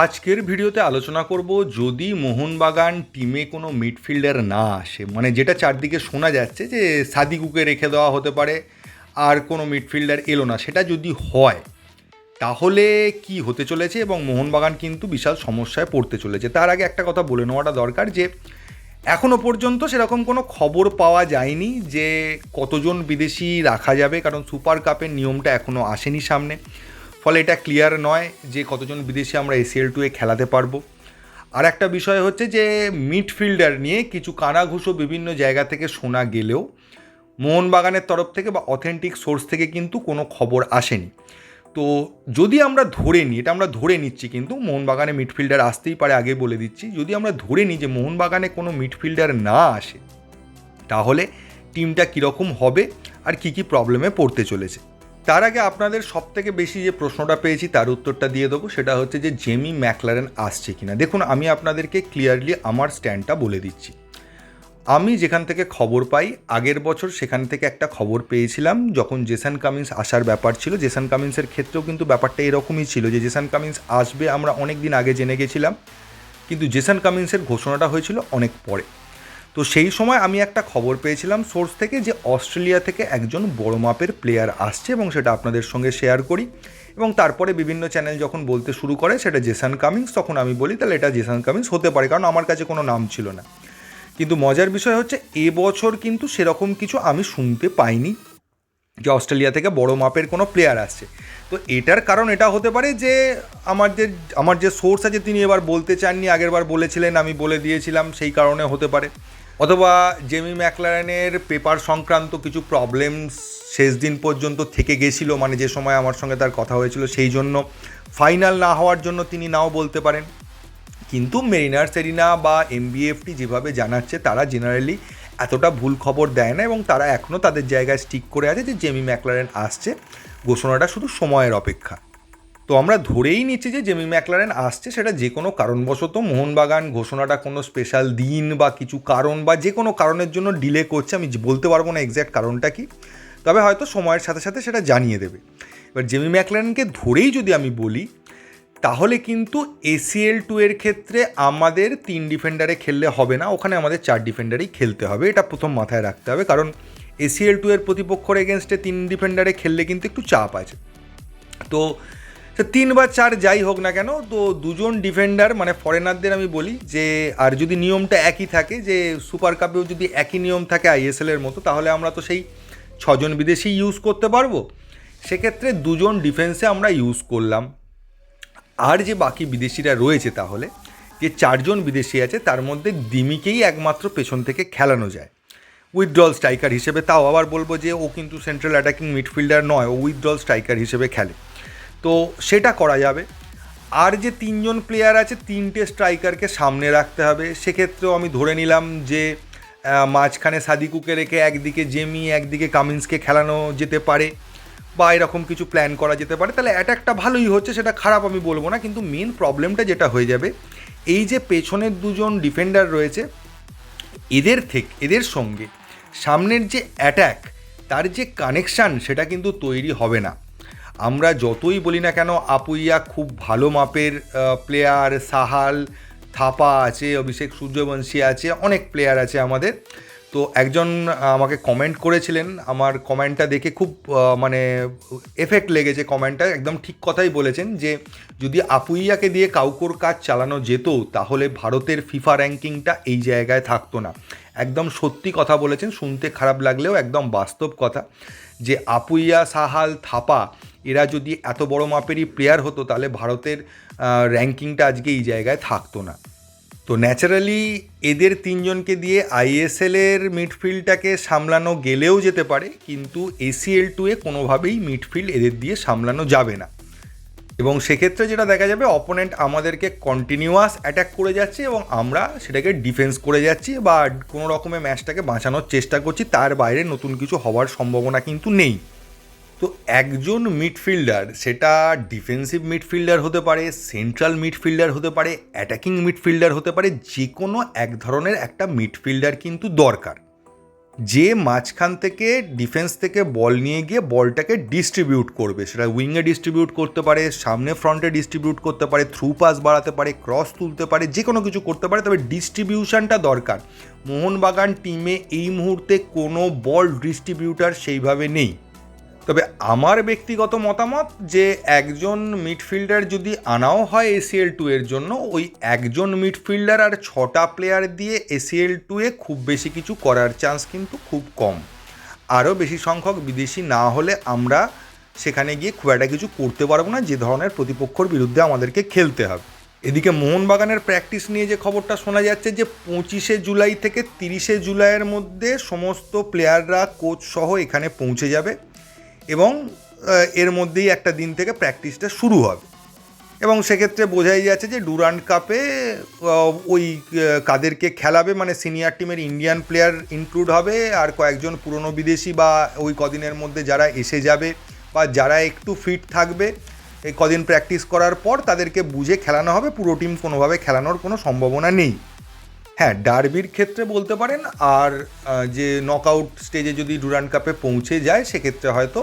আজকের ভিডিওতে আলোচনা করব যদি মোহনবাগান টিমে কোনো মিডফিল্ডার না আসে মানে যেটা চারদিকে শোনা যাচ্ছে যে সাদিকুকে রেখে দেওয়া হতে পারে, আর কোনো মিডফিল্ডার এলো না, সেটা যদি হয়, তাহলে কি হতে চলেছে এবং মোহনবাগান কিন্তু বিশাল সমস্যায় পড়তে চলেছে। তার আগে একটা কথা বলে নেওয়াটা দরকার যে এখনও পর্যন্ত সেরকম কোনো খবর পাওয়া যায়নি যে কতজন বিদেশি রাখা যাবে, কারণ সুপার কাপের নিয়মটা এখনও আসেনি সামনে। ফলে এটা ক্লিয়ার নয় যে কতজন বিদেশি আমরা এসিএল টুয়ে খেলাতে পারব। আর একটা বিষয় হচ্ছে যে মিডফিল্ডার নিয়ে কিছু কানাঘুষো বিভিন্ন জায়গা থেকে শোনা গেলেও, মোহনবাগানের তরফ থেকে বা অথেন্টিক সোর্স থেকে কিন্তু কোনো খবর আসেনি। তো যদি আমরা ধরে নিই, এটা আমরা ধরে নিচ্ছি কিন্তু মোহনবাগানে মিডফিল্ডার আসতেই পারে আগে বলে দিচ্ছি, যদি আমরা ধরে নিই যে মোহনবাগানে কোনো মিডফিল্ডার না আসে, তাহলে টিমটা কীরকম হবে আর কী কী প্রবলেমে পড়তে চলেছে। তার আগে আপনাদের সব থেকে বেশি যে প্রশ্নটা পেয়েছি, তার উত্তরটা দিয়ে দেবো। সেটা হচ্ছে যে, জেমি ম্যাকলারেন আসছে কিনা? দেখুন, আমি আপনাদেরকে ক্লিয়ারলি আমার স্ট্যান্ডটা বলে দিচ্ছি। আমি যেখান থেকে খবর পাই, আগের বছর সেখান থেকে একটা খবর পেয়েছিলাম, যখন জেসান কামিন্স আসার ব্যাপার ছিল। জেসান কামিন্সের ক্ষেত্রেও কিন্তু ব্যাপারটা এরকমই ছিল যে, জেসান কামিন্স আসবে, আমরা অনেক দিন আগে জেনে গেছিলাম। কিন্তু জেসান কামিন্সের ঘোষণাটা হয়েছিল অনেক পরে। তো সেই সময় আমি একটা খবর পেয়েছিলাম সোর্স থেকে যে অস্ট্রেলিয়া থেকে একজন বড় মাপের প্লেয়ার আসছে এবং সেটা আপনাদের সঙ্গে শেয়ার করি। এবং তারপরে বিভিন্ন চ্যানেল যখন বলতে শুরু করে সেটা জেসান কামিংস, তখন আমি বলি, তাহলে এটা জেসান কামিংস হতে পারে, কারণ আমার কাছে কোনো নাম ছিল না। কিন্তু মজার বিষয় হচ্ছে এবছর কিন্তু সেরকম কিছু আমি শুনতে পাইনি যে অস্ট্রেলিয়া থেকে বড় মাপের কোনো প্লেয়ার আসছে। তো এটার কারণ এটা হতে পারে যে আমার যে আমার যে সোর্স আছে তিনি এবার বলতে চাননি, আগেরবার বলেছিলেন, আমি বলে দিয়েছিলাম, সেই কারণে হতে পারে। অথবা জেমি ম্যাকলারেনের পেপার সংক্রান্ত কিছু প্রবলেমস শেষ দিন পর্যন্ত থেকে গেছিল মানে যে সময় আমার সঙ্গে তার কথা হয়েছিল, সেই জন্য ফাইনাল না হওয়ার জন্য তিনি নাও বলতে পারেন। কিন্তু মেরিনার সেরিনা বা এমবিএফটি যেভাবে জানাচ্ছে, তারা জেনারেলি এতটা ভুল খবর দেয় না এবং তারা এখনও তাদের জায়গায় স্টিক করে আছে যে জেমি ম্যাকলারেন আসছে। ঘোষণাটা শুধু সময়ের অপেক্ষা। তো আমরা ধরেই নিচ্ছি যে জেমি ম্যাকলারেন আসছে, সেটা যে কোনো কারণবশত। মোহনবাগান ঘোষণাটা কোনো স্পেশাল দিন বা কিছু কারণ বা যে কোনো কারণের জন্য ডিলে করছে, আমি বলতে পারব না এক্স্যাক্ট কারণটা কি। তবে হয়তো সময়ের সাথে সাথে সেটা জানিয়ে দেবে। এবার জেমি ম্যাকলারেনকে ধরেই যদি আমি বলি, তাহলে কিন্তু এসিএল টু এর ক্ষেত্রে আমাদের তিন ডিফেন্ডারে খেললে হবে না, ওখানে আমাদের চার ডিফেন্ডারেই খেলতে হবে। এটা প্রথম মাথায় রাখতে হবে, কারণ এসিএল টু এর প্রতিপক্ষর এগেনস্টে তিন ডিফেন্ডারে খেললে কিন্তু একটু চাপ আছে। তো সে তিন বা চার যাই হোক না কেন, তো দুজন ডিফেন্ডার মানে ফরেনারদের আমি বলি, যে, আর যদি নিয়মটা একই থাকে, যে সুপার কাপেও যদি একই নিয়ম থাকে আইএসএলের মতো, তাহলে আমরা তো সেই ছজন বিদেশি ইউজ করতে পারব। সেক্ষেত্রে দুজন ডিফেন্সে আমরা ইউজ করলাম। আর যে বাকি বিদেশিরা রয়েছে তাহলে, যে চারজন বিদেশি আছে, তার মধ্যে দিমিকেই একমাত্র পেছন থেকে খেলানো যায়। উইথড্রল স্ট্রাইকার হিসেবে তাও আবার বলব যে, ও কিন্তু সেন্ট্রাল অ্যাটাকিং মিডফিল্ডার নয়, ও উইথড্রল স্ট্রাইকার হিসেবে খেলে। তো সেটা করা যাবে। আর যে তিনজন প্লেয়ার আছে, তিনটে স্ট্রাইকারকে সামনে রাখতে হবে। সেক্ষেত্রেও আমি ধরে নিলাম যে মাঝখানে সাদিকুকে রেখে একদিকে জেমি, একদিকে কামিন্সকে খেলানো যেতে পারে বা এরকম কিছু প্ল্যান করা যেতে পারে। তাহলে অ্যাটাকটা ভালোই হচ্ছে, সেটা খারাপ আমি বলব না। কিন্তু মেন প্রবলেমটা যেটা হয়ে যাবে, এই যে পেছনের দুজন ডিফেন্ডার রয়েছে, এদের থেকে, এদের সঙ্গে সামনের যে অ্যাট্যাক তার যে কানেকশান সেটা কিন্তু তৈরি হবে না। আমরা যতই বলি না কেন, আপুইয়া খুব ভালো মাপের প্লেয়ার সাহাল, থাপা আছে, অভিষেক সূর্যবংশী আছে, অনেক প্লেয়ার আছে আমাদের। তো একজন আমাকে কমেন্ট করেছিলেন, আমার কমেন্টটা দেখে খুব মানে এফেক্ট লেগেছে কমেন্টটা একদম ঠিক কথাই বলেছেন যে, যদি আপুইয়াকে দিয়ে কাউকোর কাজ চালানো যেত, তাহলে ভারতের ফিফা র্যাঙ্কিংটা এই জায়গায় থাকতো না। একদম সত্যি কথা বলেছেন, শুনতে খারাপ লাগলেও একদম বাস্তব কথা যে, আপুইয়া, সাহাল, থাপা এরা যদি এত বড় মাপেরই প্লেয়ার হতো, তাহলে ভারতের র্যাঙ্কিংটা আজকে এই জায়গায় থাকতো না। তো ন্যাচারালি এদের তিনজনকে দিয়ে আইএসএলের মিডফিল্ডটাকে সামলানো গেলেও যেতে পারে, কিন্তু এসিএল টুয়ে কোনোভাবেই মিডফিল্ড এদের দিয়ে সামলানো যাবে না। এবং সেক্ষেত্রে যেটা দেখা যাবে অপোনেন্ট আমাদেরকে কন্টিনিউয়াস অ্যাটাক করে যাচ্ছে এবং আমরা সেটাকে ডিফেন্স করে যাচ্ছি বা কোনো রকমের ম্যাচটাকে বাঁচানোর চেষ্টা করছি, তার বাইরে নতুন কিছু হওয়ার সম্ভাবনা কিন্তু নেই। তো একজন মিডফিল্ডার সেটা ডিফেন্সিভ মিডফিল্ডার হতে পারে সেন্ট্রাল মিডফিল্ডার হতে পারে অ্যাটাকিং মিডফিল্ডার হতে পারে যে কোনো এক ধরনের একটা মিডফিল্ডার কিন্তু দরকার। যে মাঝখান থেকে ডিফেন্স থেকে বল নিয়ে গিয়ে বলটাকে ডিস্ট্রিবিউট করবে, সেটা উইংয়ে ডিস্ট্রিবিউট করতে পারে, সামনে ফ্রন্টে ডিস্ট্রিবিউট করতে পারে থ্রু পাস বাড়াতে পারে ক্রস তুলতে পারে যে কোনো কিছু করতে পারে, তবে ডিস্ট্রিবিউশনটা দরকার। মোহনবাগান টিমে এই মুহূর্তে কোনো বল ডিস্ট্রিবিউটার সেইভাবে নেই। তবে আমার ব্যক্তিগত মতামত যে একজন মিডফিল্ডার যদি আনাও হয় এসিএল টু এর জন্য, ওই একজন মিডফিল্ডার আর ছটা প্লেয়ার দিয়ে এসিএল টু এ খুব বেশি কিছু করার চান্স কিন্তু খুব কম। আরও বেশি সংখ্যক বিদেশি না হলে আমরা সেখানে গিয়ে খুব একটা কিছু করতে পারব না, যে ধরনের প্রতিপক্ষর বিরুদ্ধে আমাদেরকে খেলতে হবে। এদিকে মোহনবাগানের প্র্যাকটিস নিয়ে যে খবরটা শোনা যাচ্ছে যে পঁচিশে জুলাই থেকে তিরিশে জুলাইয়ের মধ্যে সমস্ত প্লেয়াররা কোচ সহ এখানে পৌঁছে যাবে। এবং এর মধ্যেই একটা দিন থেকে প্র্যাকটিসটা শুরু হবে। এবং সেক্ষেত্রে বোঝাই যাচ্ছে যে ডুরান্ড কাপে ওই কাদেরকে খেলাবে মানে সিনিয়র টিমের ইন্ডিয়ান প্লেয়ার ইনক্লুড হবে, আর কয়েকজন পুরনো বিদেশি বা ওই কদিনের মধ্যে যারা এসে যাবে বা যারা একটু ফিট থাকবে, এই কদিন প্র্যাকটিস করার পর তাদেরকে বুঝে খেলানো হবে। পুরো টিম কোনোভাবে খেলানোর কোনো সম্ভাবনা নেই। হ্যাঁ ডার্বির ক্ষেত্রে বলতে পারেন আর যে নকআউট স্টেজে যদি ডুরান্ড কাপে পৌঁছে যায়, সেক্ষেত্রে হয়তো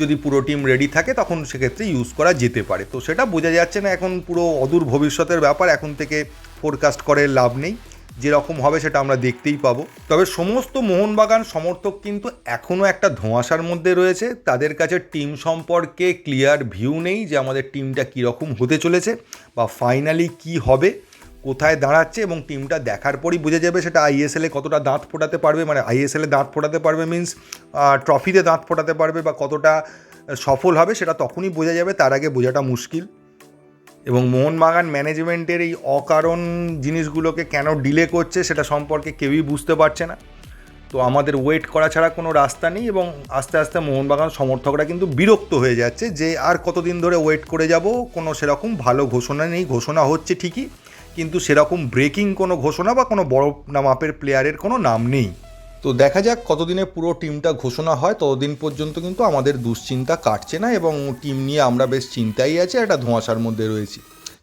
যদি পুরো টিম রেডি থাকে, তখন সেক্ষেত্রে ইউজ করা যেতে পারে। তো সেটা বোঝা যাচ্ছে না, এখন পুরো অদূর ভবিষ্যতের ব্যাপার, এখন থেকে ফোরকাস্ট করে লাভ নেই। যেরকম হবে সেটা আমরা দেখতেই পাবো। তবে সমস্ত মোহনবাগান সমর্থক কিন্তু এখনও একটা ধোঁয়াশার মধ্যে রয়েছে। তাদের কাছে টিম সম্পর্কে ক্লিয়ার ভিউ নেই যে আমাদের টিমটা কীরকম হতে চলেছে বা ফাইনালি কি হবে। কোথায় দাঁড়াচ্ছে এবং টিমটা দেখার পরই বুঝে যাবে সেটা আইএসএলে কতটা দাঁত ফোটাতে পারবে। মানে আইএসএলে দাঁত ফোটাতে পারবে মিন্স ট্রফিতে দাঁত ফোটাতে পারবে বা কতটা সফল হবে সেটা তখনই বোঝা যাবে। তার আগে বোঝাটা মুশকিল। এবং মোহনবাগান ম্যানেজমেন্টের এই অকারণ জিনিসগুলোকে কেন ডিলে করছে সেটা সম্পর্কে কেউই বুঝতে পারছে না। তো আমাদের ওয়েট করা ছাড়া কোনো রাস্তা নেই এবং আস্তে আস্তে মোহনবাগান সমর্থকরা কিন্তু বিরক্ত হয়ে যাচ্ছে যে আর কতদিন ধরে ওয়েট করে যাব, কোনো সেরকম ভালো ঘোষণা নেই। ঘোষণা হচ্ছে ঠিকই। কিন্তু সেরকম ব্রেকিং কোনো ঘোষণা বা কোনো বড় মাপের প্লেয়ারের কোনো নাম নেই। তো দেখা যাক কতদিনে পুরো টিমটা ঘোষণা হয়, ততদিন পর্যন্ত কিন্তু আমাদের দুশ্চিন্তা কাটছে না এবং টিম নিয়ে আমরা বেশ চিন্তাই আছে একটা ধোঁয়াশার মধ্যে রয়েছি।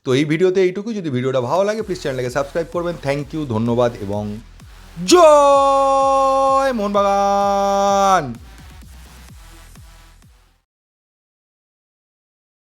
তো এই ভিডিওতে এইটুকু, যদি ভিডিওটা ভালো লাগে প্লিজ চ্যানেলটাকে সাবস্ক্রাইব করবেন। থ্যাংক ইউ ধন্যবাদ এবং জয় মোহনবাগান!